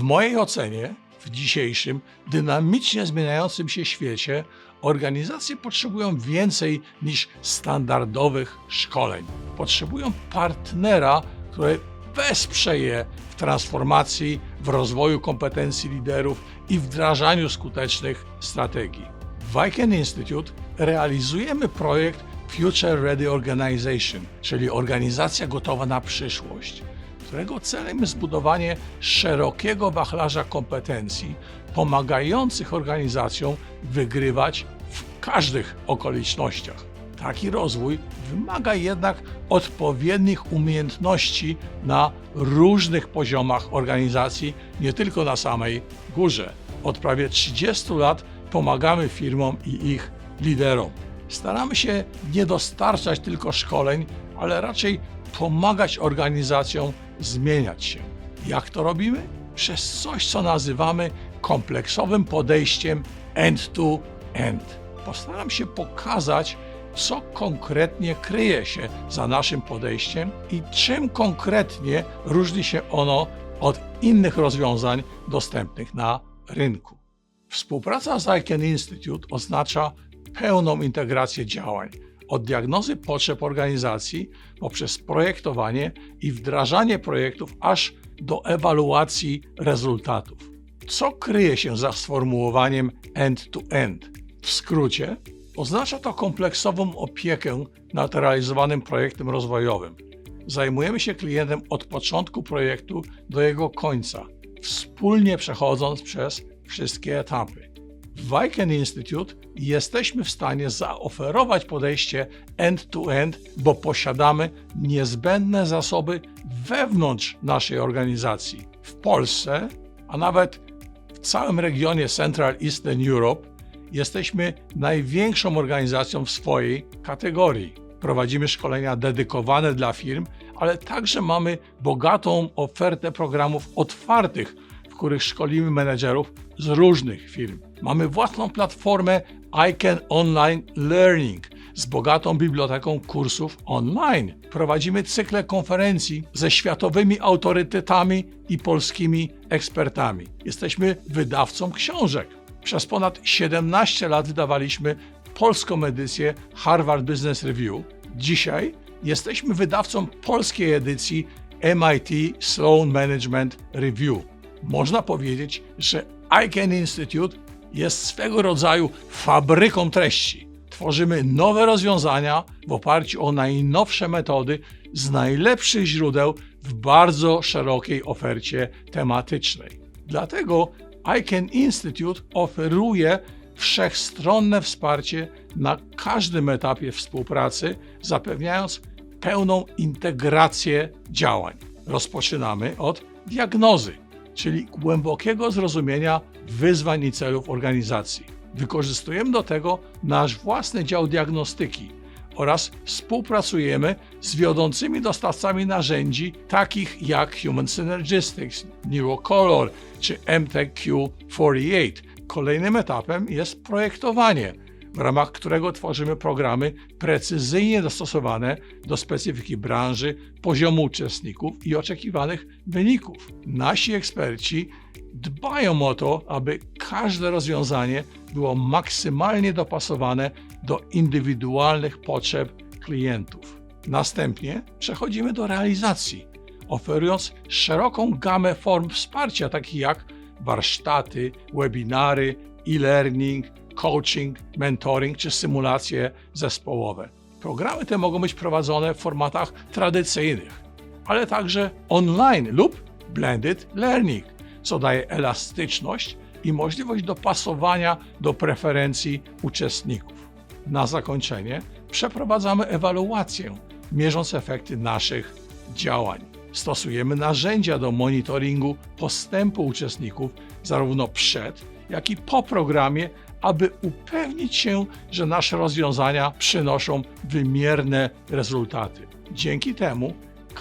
W mojej ocenie, w dzisiejszym, dynamicznie zmieniającym się świecie, organizacje potrzebują więcej niż standardowych szkoleń. Potrzebują partnera, który wesprze je w transformacji, w rozwoju kompetencji liderów i wdrażaniu skutecznych strategii. W Viken Institute realizujemy projekt Future Ready Organization, czyli organizacja gotowa na przyszłość, którego celem jest zbudowanie szerokiego wachlarza kompetencji pomagających organizacjom wygrywać w każdych okolicznościach. Taki rozwój wymaga jednak odpowiednich umiejętności na różnych poziomach organizacji, nie tylko na samej górze. Od prawie 30 lat pomagamy firmom i ich liderom. Staramy się nie dostarczać tylko szkoleń, ale raczej pomagać organizacjom zmieniać się. Jak to robimy? Przez coś, co nazywamy kompleksowym podejściem end-to-end. Postaram się pokazać, co konkretnie kryje się za naszym podejściem i czym konkretnie różni się ono od innych rozwiązań dostępnych na rynku. Współpraca z ICANN Institute oznacza pełną integrację działań, od diagnozy potrzeb organizacji poprzez projektowanie i wdrażanie projektów, aż do ewaluacji rezultatów. Co kryje się za sformułowaniem end-to-end? W skrócie, oznacza to kompleksową opiekę nad realizowanym projektem rozwojowym. Zajmujemy się klientem od początku projektu do jego końca, wspólnie przechodząc przez wszystkie etapy. W Viken Institute jesteśmy w stanie zaoferować podejście end-to-end, bo posiadamy niezbędne zasoby wewnątrz naszej organizacji. W Polsce, a nawet w całym regionie Central Eastern Europe, jesteśmy największą organizacją w swojej kategorii. Prowadzimy szkolenia dedykowane dla firm, ale także mamy bogatą ofertę programów otwartych, których szkolimy menedżerów z różnych firm. Mamy własną platformę ICANN Online Learning z bogatą biblioteką kursów online. Prowadzimy cykle konferencji ze światowymi autorytetami i polskimi ekspertami. Jesteśmy wydawcą książek. Przez ponad 17 lat wydawaliśmy polską edycję Harvard Business Review. Dzisiaj jesteśmy wydawcą polskiej edycji MIT Sloan Management Review. Można powiedzieć, że ICANN Institute jest swego rodzaju fabryką treści. Tworzymy nowe rozwiązania w oparciu o najnowsze metody z najlepszych źródeł w bardzo szerokiej ofercie tematycznej. Dlatego ICANN Institute oferuje wszechstronne wsparcie na każdym etapie współpracy, zapewniając pełną integrację działań. Rozpoczynamy od diagnozy, czyli głębokiego zrozumienia wyzwań i celów organizacji. Wykorzystujemy do tego nasz własny dział diagnostyki oraz współpracujemy z wiodącymi dostawcami narzędzi takich jak Human Synergistics, Neurocolor czy MTQ48. Kolejnym etapem jest projektowanie, w ramach którego tworzymy programy precyzyjnie dostosowane do specyfiki branży, poziomu uczestników i oczekiwanych wyników. Nasi eksperci dbają o to, aby każde rozwiązanie było maksymalnie dopasowane do indywidualnych potrzeb klientów. Następnie przechodzimy do realizacji, oferując szeroką gamę form wsparcia, takich jak warsztaty, webinary, e-learning, coaching, mentoring czy symulacje zespołowe. Programy te mogą być prowadzone w formatach tradycyjnych, ale także online lub blended learning, co daje elastyczność i możliwość dopasowania do preferencji uczestników. Na zakończenie przeprowadzamy ewaluację, mierząc efekty naszych działań. Stosujemy narzędzia do monitoringu postępu uczestników zarówno przed, jak i po programie, aby upewnić się, że nasze rozwiązania przynoszą wymierne rezultaty. Dzięki temu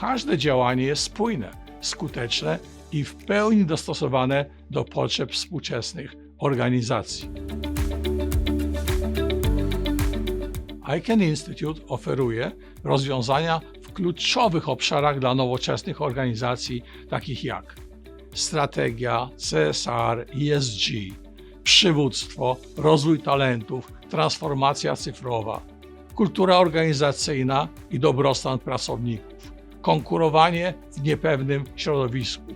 każde działanie jest spójne, skuteczne i w pełni dostosowane do potrzeb współczesnych organizacji. ICANN Institute oferuje rozwiązania w kluczowych obszarach dla nowoczesnych organizacji, takich jak strategia, CSR, ESG, przywództwo, rozwój talentów, transformacja cyfrowa, kultura organizacyjna i dobrostan pracowników, konkurowanie w niepewnym środowisku,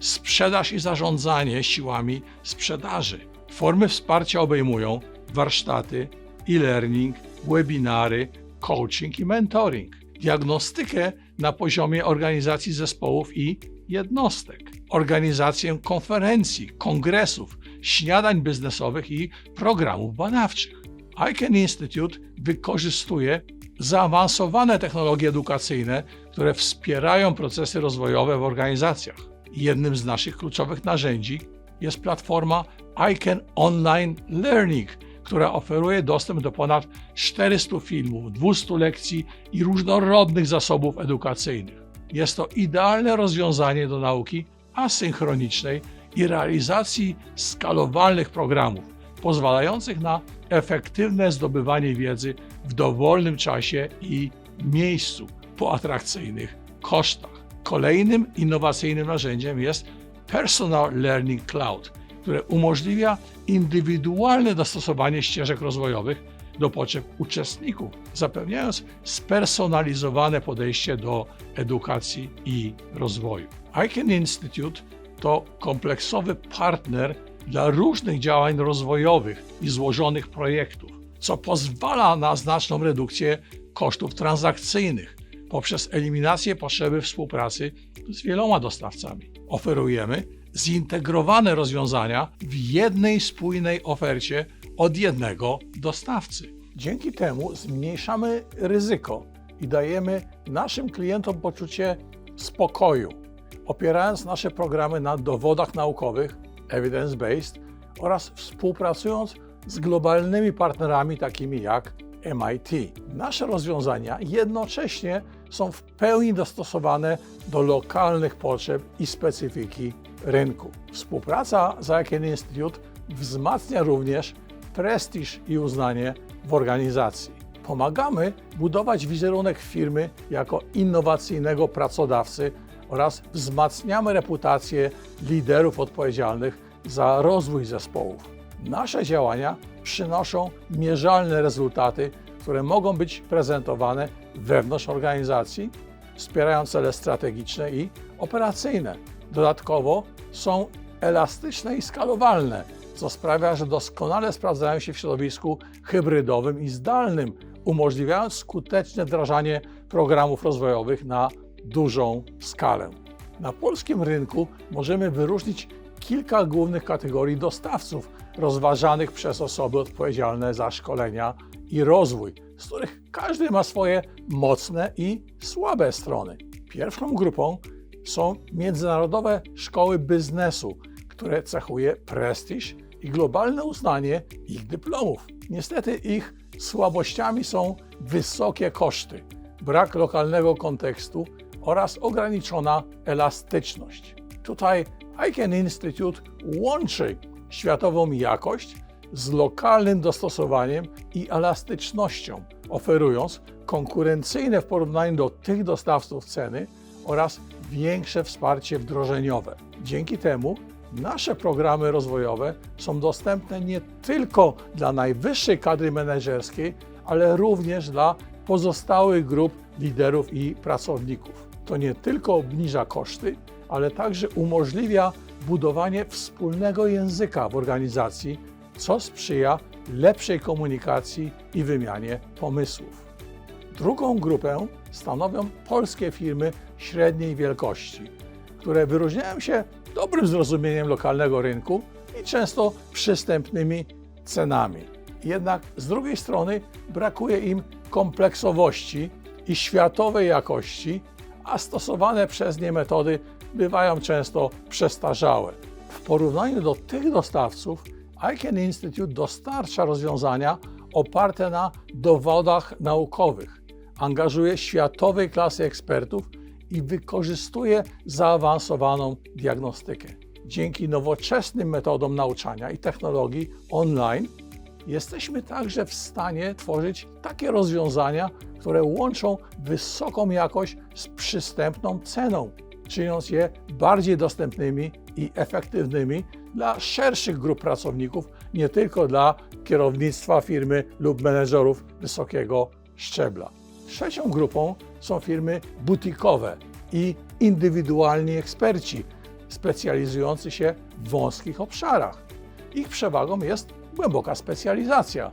sprzedaż i zarządzanie siłami sprzedaży. Formy wsparcia obejmują warsztaty, e-learning, webinary, coaching i mentoring, diagnostykę na poziomie organizacji zespołów i jednostek, organizację konferencji, kongresów, śniadań biznesowych i programów badawczych. ICANN Institute wykorzystuje zaawansowane technologie edukacyjne, które wspierają procesy rozwojowe w organizacjach. Jednym z naszych kluczowych narzędzi jest platforma ICANN Online Learning, która oferuje dostęp do ponad 400 filmów, 200 lekcji i różnorodnych zasobów edukacyjnych. Jest to idealne rozwiązanie do nauki asynchronicznej i realizacji skalowalnych programów, pozwalających na efektywne zdobywanie wiedzy w dowolnym czasie i miejscu po atrakcyjnych kosztach. Kolejnym innowacyjnym narzędziem jest Personal Learning Cloud, które umożliwia indywidualne dostosowanie ścieżek rozwojowych do potrzeb uczestników, zapewniając spersonalizowane podejście do edukacji i rozwoju. ICANN Institute to kompleksowy partner dla różnych działań rozwojowych i złożonych projektów, co pozwala na znaczną redukcję kosztów transakcyjnych poprzez eliminację potrzeby współpracy z wieloma dostawcami. Oferujemy zintegrowane rozwiązania w jednej spójnej ofercie od jednego dostawcy. Dzięki temu zmniejszamy ryzyko i dajemy naszym klientom poczucie spokoju, opierając nasze programy na dowodach naukowych evidence-based oraz współpracując z globalnymi partnerami takimi jak MIT. Nasze rozwiązania jednocześnie są w pełni dostosowane do lokalnych potrzeb i specyfiki rynku. Współpraca z ICANN Institute wzmacnia również prestiż i uznanie w organizacji. Pomagamy budować wizerunek firmy jako innowacyjnego pracodawcy oraz wzmacniamy reputację liderów odpowiedzialnych za rozwój zespołów. Nasze działania przynoszą mierzalne rezultaty, które mogą być prezentowane wewnątrz organizacji, wspierają cele strategiczne i operacyjne. Dodatkowo są elastyczne i skalowalne, co sprawia, że doskonale sprawdzają się w środowisku hybrydowym i zdalnym, umożliwiając skuteczne wdrażanie programów rozwojowych na dużą skalę. Na polskim rynku możemy wyróżnić kilka głównych kategorii dostawców rozważanych przez osoby odpowiedzialne za szkolenia i rozwój, z których każdy ma swoje mocne i słabe strony. Pierwszą grupą są międzynarodowe szkoły biznesu, które cechuje prestiż i globalne uznanie ich dyplomów. Niestety ich słabościami są wysokie koszty, brak lokalnego kontekstu oraz ograniczona elastyczność. Tutaj ICANN Institute łączy światową jakość z lokalnym dostosowaniem i elastycznością, oferując konkurencyjne w porównaniu do tych dostawców ceny oraz większe wsparcie wdrożeniowe. Dzięki temu nasze programy rozwojowe są dostępne nie tylko dla najwyższej kadry menedżerskiej, ale również dla pozostałych grup liderów i pracowników. To nie tylko obniża koszty, ale także umożliwia budowanie wspólnego języka w organizacji, co sprzyja lepszej komunikacji i wymianie pomysłów. Drugą grupę stanowią polskie firmy średniej wielkości, które wyróżniają się dobrym zrozumieniem lokalnego rynku i często przystępnymi cenami. Jednak z drugiej strony brakuje im kompleksowości i światowej jakości, a stosowane przez nie metody bywają często przestarzałe. W porównaniu do tych dostawców, ICANN Institute dostarcza rozwiązania oparte na dowodach naukowych, angażuje światowej klasy ekspertów i wykorzystuje zaawansowaną diagnostykę. Dzięki nowoczesnym metodom nauczania i technologii online jesteśmy także w stanie tworzyć takie rozwiązania, które łączą wysoką jakość z przystępną ceną, czyniąc je bardziej dostępnymi i efektywnymi dla szerszych grup pracowników, nie tylko dla kierownictwa firmy lub menedżerów wysokiego szczebla. Trzecią grupą są firmy butikowe i indywidualni eksperci specjalizujący się w wąskich obszarach. Ich przewagą jest głęboka specjalizacja,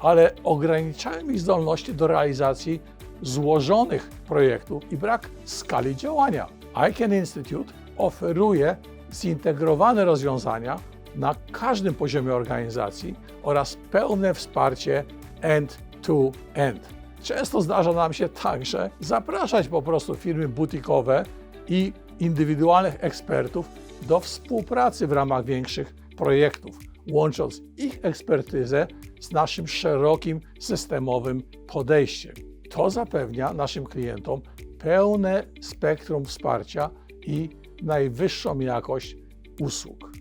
ale ograniczają ich zdolności do realizacji złożonych projektów i brak skali działania. ICANN Institute oferuje zintegrowane rozwiązania na każdym poziomie organizacji oraz pełne wsparcie end-to-end. Często zdarza nam się także zapraszać po prostu firmy butikowe i indywidualnych ekspertów do współpracy w ramach większych projektów, łącząc ich ekspertyzę z naszym szerokim systemowym podejściem. To zapewnia naszym klientom pełne spektrum wsparcia i najwyższą jakość usług.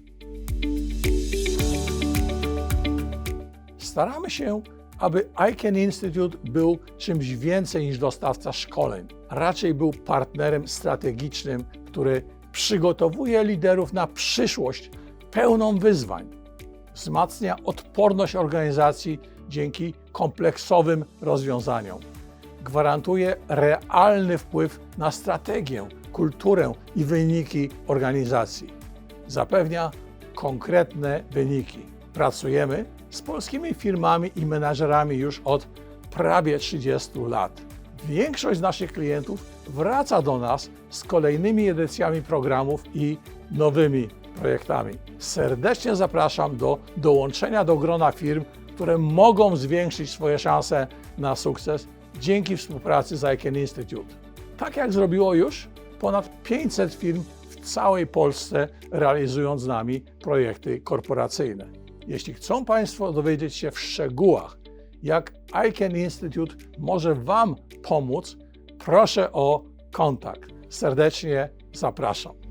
Staramy się, aby ICANN Institute był czymś więcej niż dostawca szkoleń. Raczej był partnerem strategicznym, który przygotowuje liderów na przyszłość pełną wyzwań. Wzmacnia odporność organizacji dzięki kompleksowym rozwiązaniom. Gwarantuje realny wpływ na strategię, kulturę i wyniki organizacji. Zapewnia konkretne wyniki. Pracujemy z polskimi firmami i menadżerami już od prawie 30 lat. Większość naszych klientów wraca do nas z kolejnymi edycjami programów i nowymi projektami. Serdecznie zapraszam do dołączenia do grona firm, które mogą zwiększyć swoje szanse na sukces dzięki współpracy z ICANN Institute. Tak jak zrobiło już ponad 500 firm w całej Polsce, realizując z nami projekty korporacyjne. Jeśli chcą Państwo dowiedzieć się w szczegółach, jak ICANN Institute może Wam pomóc, proszę o kontakt. Serdecznie zapraszam.